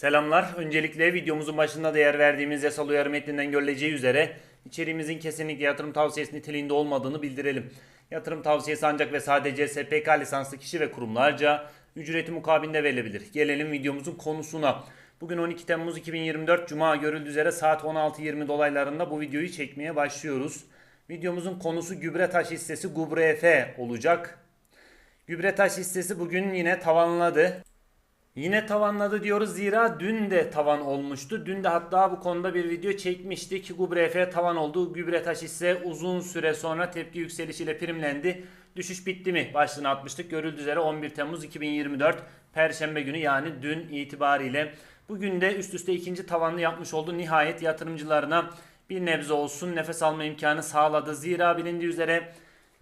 Selamlar. Öncelikle videomuzun başında değer verdiğimiz yasal uyarı metninden görüleceği üzere içeriğimizin kesinlikle yatırım tavsiyesi niteliğinde olmadığını bildirelim. Yatırım tavsiyesi ancak ve sadece SPK lisanslı kişi ve kurumlarca ücreti mukabilinde verilebilir. Gelelim videomuzun konusuna. Bugün 12 Temmuz 2024 Cuma görüldüğü üzere saat 16.20 dolaylarında bu videoyu çekmeye başlıyoruz. Videomuzun konusu gübre taş hissesi Gubre olacak. Gübre taş hissesi bugün yine tavanladı. Yine tavanladı diyoruz zira dün de tavan olmuştu. Dün de hatta bu konuda bir video çekmiştik. Gubre tavan oldu. Gübre taş ise uzun süre sonra tepki yükselişiyle primlendi. Düşüş bitti mi başlığını atmıştık. Görüldüğü üzere 11 Temmuz 2024 Perşembe günü yani dün itibariyle. Bugün de üst üste ikinci tavanlı yapmış oldu. Nihayet yatırımcılarına bir nebze olsun nefes alma imkanı sağladı. Zira bilindiği üzere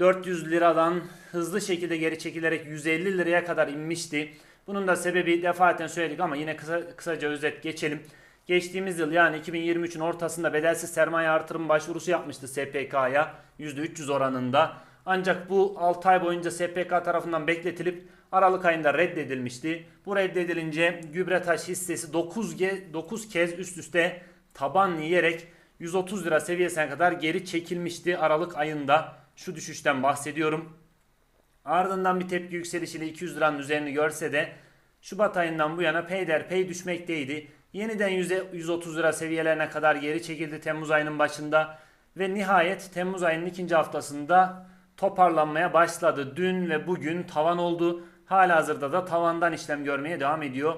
400 liradan hızlı şekilde geri çekilerek 150 liraya kadar inmişti. Bunun da sebebi defaten söyledik ama yine kısa, kısaca özet geçelim. Geçtiğimiz yıl yani 2023'ün ortasında bedelsiz sermaye artırım başvurusu yapmıştı SPK'ya %300 oranında. Ancak bu 6 ay boyunca SPK tarafından bekletilip Aralık ayında reddedilmişti. Bu reddedilince Gübretaş hissesi 9, ge- 9 kez üst üste taban yiyerek 130 lira seviyesine kadar geri çekilmişti Aralık ayında. Şu düşüşten bahsediyorum. Ardından bir tepki yükselişiyle 200 liranın üzerini görse de Şubat ayından bu yana peyderpey düşmekteydi. Yeniden 100'e 130 lira seviyelerine kadar geri çekildi Temmuz ayının başında ve nihayet Temmuz ayının ikinci haftasında toparlanmaya başladı. Dün ve bugün tavan oldu. Halihazırda da tavandan işlem görmeye devam ediyor.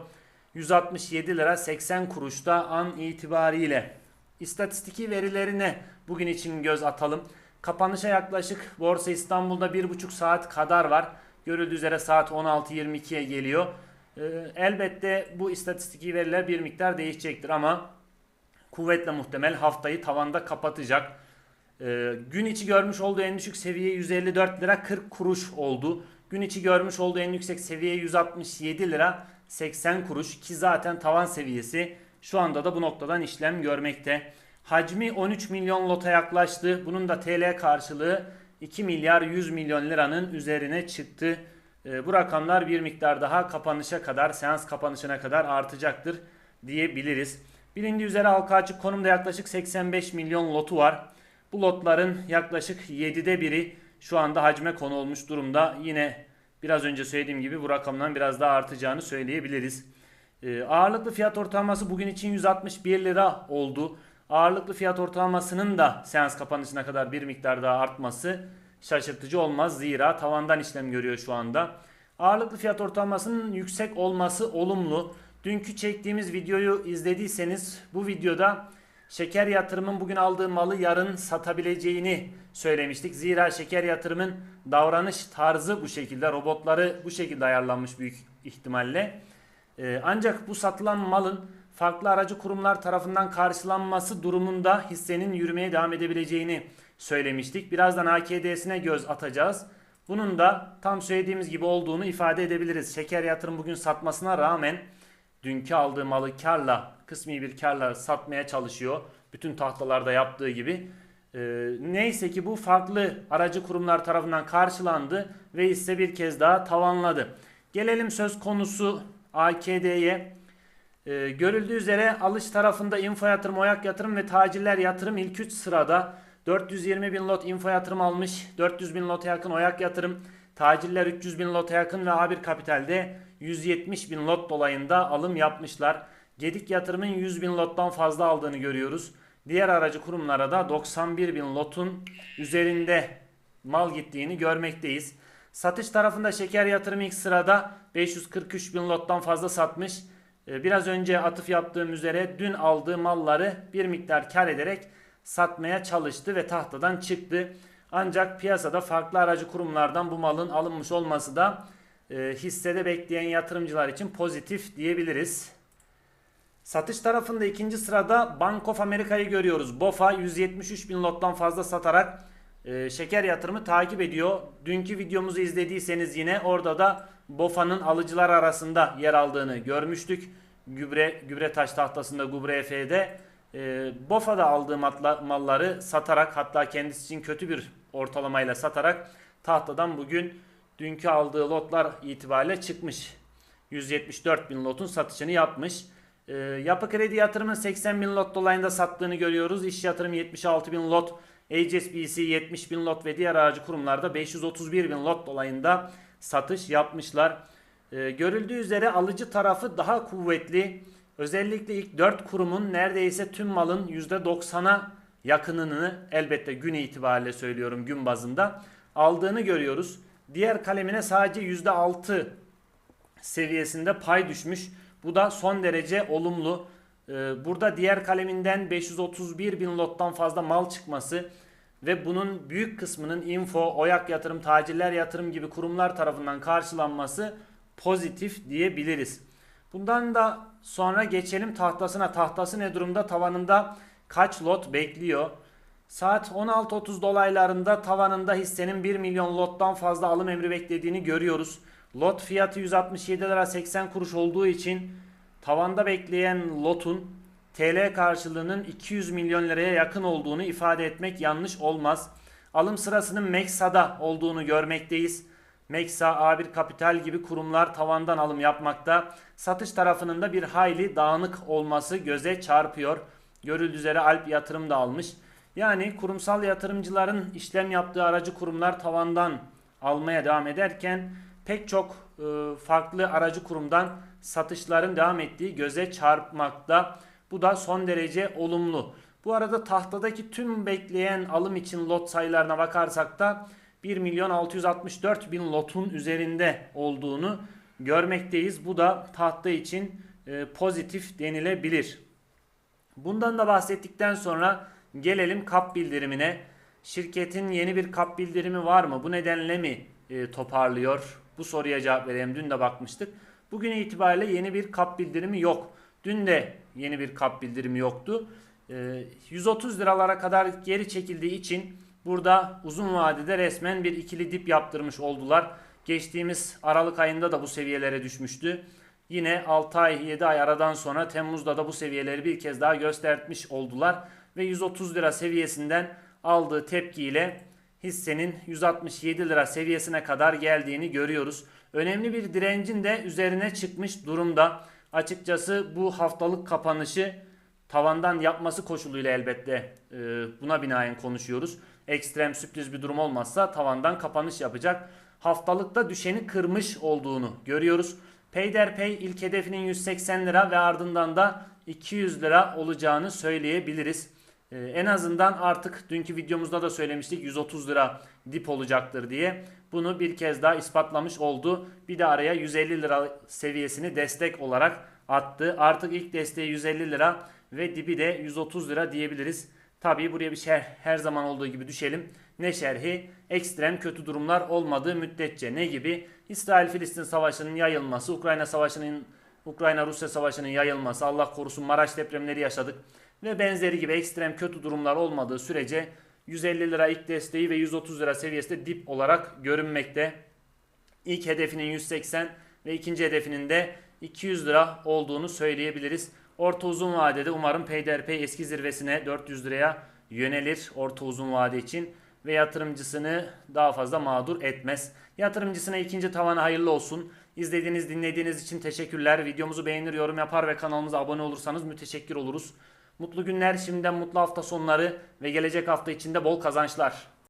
167 lira 80 kuruşta an itibariyle. İstatistiki verilerine bugün için göz atalım. Kapanışa yaklaşık Borsa İstanbul'da 1,5 saat kadar var. Görüldüğü üzere saat 16.22'ye geliyor. Ee, elbette bu istatistiki veriler bir miktar değişecektir ama kuvvetle muhtemel haftayı tavanda kapatacak. Ee, gün içi görmüş olduğu en düşük seviye 154 lira 40 kuruş oldu. Gün içi görmüş olduğu en yüksek seviye 167 lira 80 kuruş ki zaten tavan seviyesi şu anda da bu noktadan işlem görmekte. Hacmi 13 milyon lota yaklaştı. Bunun da TL karşılığı 2 milyar 100 milyon liranın üzerine çıktı. Ee, bu rakamlar bir miktar daha kapanışa kadar, seans kapanışına kadar artacaktır diyebiliriz. Bilindiği üzere halka açık konumda yaklaşık 85 milyon lotu var. Bu lotların yaklaşık 7'de biri şu anda hacme konu olmuş durumda. Yine biraz önce söylediğim gibi bu rakamdan biraz daha artacağını söyleyebiliriz. Ee, ağırlıklı fiyat ortalaması bugün için 161 lira oldu. Ağırlıklı fiyat ortalamasının da seans kapanışına kadar bir miktar daha artması şaşırtıcı olmaz. Zira tavandan işlem görüyor şu anda. Ağırlıklı fiyat ortalamasının yüksek olması olumlu. Dünkü çektiğimiz videoyu izlediyseniz bu videoda şeker yatırımın bugün aldığı malı yarın satabileceğini söylemiştik. Zira şeker yatırımın davranış tarzı bu şekilde. Robotları bu şekilde ayarlanmış büyük ihtimalle. Ee, ancak bu satılan malın farklı aracı kurumlar tarafından karşılanması durumunda hissenin yürümeye devam edebileceğini söylemiştik. Birazdan AKD'sine göz atacağız. Bunun da tam söylediğimiz gibi olduğunu ifade edebiliriz. Şeker yatırım bugün satmasına rağmen dünkü aldığı malı karla, kısmi bir karla satmaya çalışıyor. Bütün tahtalarda yaptığı gibi. Ee, neyse ki bu farklı aracı kurumlar tarafından karşılandı ve hisse bir kez daha tavanladı. Gelelim söz konusu AKD'ye. Ee, görüldüğü üzere alış tarafında info yatırım, oyak yatırım ve tacirler yatırım ilk 3 sırada. 420 bin lot info yatırım almış. 400 bin lota yakın oyak yatırım. Tacirler 300 bin lota yakın ve A1 Kapital'de 170 bin lot dolayında alım yapmışlar. Gedik yatırımın 100 bin lottan fazla aldığını görüyoruz. Diğer aracı kurumlara da 91 bin lotun üzerinde mal gittiğini görmekteyiz. Satış tarafında şeker yatırım ilk sırada 543 bin lottan fazla satmış. Ee, Biraz önce atıf yaptığım üzere dün aldığı malları bir miktar kar ederek satmaya çalıştı ve tahtadan çıktı. Ancak piyasada farklı aracı kurumlardan bu malın alınmış olması da e, hissede bekleyen yatırımcılar için pozitif diyebiliriz. Satış tarafında ikinci sırada Bank of America'yı görüyoruz. BOFA 173 bin lottan fazla satarak e, şeker yatırımı takip ediyor. Dünkü videomuzu izlediyseniz yine orada da BOFA'nın alıcılar arasında yer aldığını görmüştük. Gübre gübre taş tahtasında Gübre F'de e, BOFA'da aldığı matla, malları satarak hatta kendisi için kötü bir ortalamayla satarak tahtadan bugün dünkü aldığı lotlar itibariyle çıkmış. 174 bin lotun satışını yapmış. Ee, Yapı Kredi Yatırım'ın 80 bin lot dolayında sattığını görüyoruz. İş Yatırım 76 bin lot, HSBC 70 bin lot ve diğer aracı kurumlarda 531 bin lot dolayında satış yapmışlar. Ee, görüldüğü üzere alıcı tarafı daha kuvvetli. Özellikle ilk 4 kurumun neredeyse tüm malın %90'a yakınını elbette gün itibariyle söylüyorum gün bazında aldığını görüyoruz. Diğer kalemine sadece %6 seviyesinde pay düşmüş. Bu da son derece olumlu. Ee, Burada diğer kaleminden 531 bin lottan fazla mal çıkması ve bunun büyük kısmının info, oyak yatırım, tacirler yatırım gibi kurumlar tarafından karşılanması pozitif diyebiliriz. Bundan da sonra geçelim tahtasına. Tahtası ne durumda? Tavanında kaç lot bekliyor? Saat 16.30 dolaylarında tavanında hissenin 1 milyon lottan fazla alım emri beklediğini görüyoruz. Lot fiyatı 167 lira 80 kuruş olduğu için tavanda bekleyen lotun TL karşılığının 200 milyon liraya yakın olduğunu ifade etmek yanlış olmaz. Alım sırasının Meksa'da olduğunu görmekteyiz. Meksa, A1 Kapital gibi kurumlar tavandan alım yapmakta. Satış tarafının da bir hayli dağınık olması göze çarpıyor. Görüldüğü üzere Alp yatırım da almış. Yani kurumsal yatırımcıların işlem yaptığı aracı kurumlar tavandan almaya devam ederken pek çok e, farklı aracı kurumdan satışların devam ettiği göze çarpmakta. Bu da son derece olumlu. Bu arada tahtadaki tüm bekleyen alım için lot sayılarına bakarsak da 1 milyon 664 bin lotun üzerinde olduğunu görmekteyiz. Bu da tahta için e, pozitif denilebilir. Bundan da bahsettikten sonra gelelim kap bildirimine. Şirketin yeni bir kap bildirimi var mı? Bu nedenle mi e, toparlıyor? Bu soruya cevap vereyim. Dün de bakmıştık. Bugün itibariyle yeni bir kap bildirimi yok. Dün de yeni bir kap bildirimi yoktu. E, 130 liralara kadar geri çekildiği için burada uzun vadede resmen bir ikili dip yaptırmış oldular. Geçtiğimiz Aralık ayında da bu seviyelere düşmüştü. Yine 6 ay 7 ay aradan sonra Temmuz'da da bu seviyeleri bir kez daha göstermiş oldular. Ve 130 lira seviyesinden aldığı tepkiyle hissenin 167 lira seviyesine kadar geldiğini görüyoruz. Önemli bir direncin de üzerine çıkmış durumda. Açıkçası bu haftalık kapanışı tavandan yapması koşuluyla elbette e, buna binaen konuşuyoruz. Ekstrem sürpriz bir durum olmazsa tavandan kapanış yapacak. Haftalıkta düşeni kırmış olduğunu görüyoruz. Peyderpey ilk hedefinin 180 lira ve ardından da 200 lira olacağını söyleyebiliriz. Ee, en azından artık dünkü videomuzda da söylemiştik 130 lira dip olacaktır diye. Bunu bir kez daha ispatlamış oldu. Bir de araya 150 lira seviyesini destek olarak attı. Artık ilk desteği 150 lira ve dibi de 130 lira diyebiliriz. Tabii buraya bir şey her zaman olduğu gibi düşelim. Ne şerhi? Ekstrem kötü durumlar olmadığı müddetçe ne gibi? İsrail-Filistin savaşının yayılması, Ukrayna savaşının Ukrayna-Rusya savaşının yayılması, Allah korusun Maraş depremleri yaşadık ve benzeri gibi ekstrem kötü durumlar olmadığı sürece 150 lira ilk desteği ve 130 lira seviyesinde dip olarak görünmekte. İlk hedefinin 180 ve ikinci hedefinin de 200 lira olduğunu söyleyebiliriz. Orta uzun vadede umarım peyderpey eski zirvesine 400 liraya yönelir orta uzun vade için ve yatırımcısını daha fazla mağdur etmez. Yatırımcısına ikinci tavanı hayırlı olsun. İzlediğiniz, dinlediğiniz için teşekkürler. Videomuzu beğenir, yorum yapar ve kanalımıza abone olursanız müteşekkir oluruz. Mutlu günler, şimdiden mutlu hafta sonları ve gelecek hafta içinde bol kazançlar.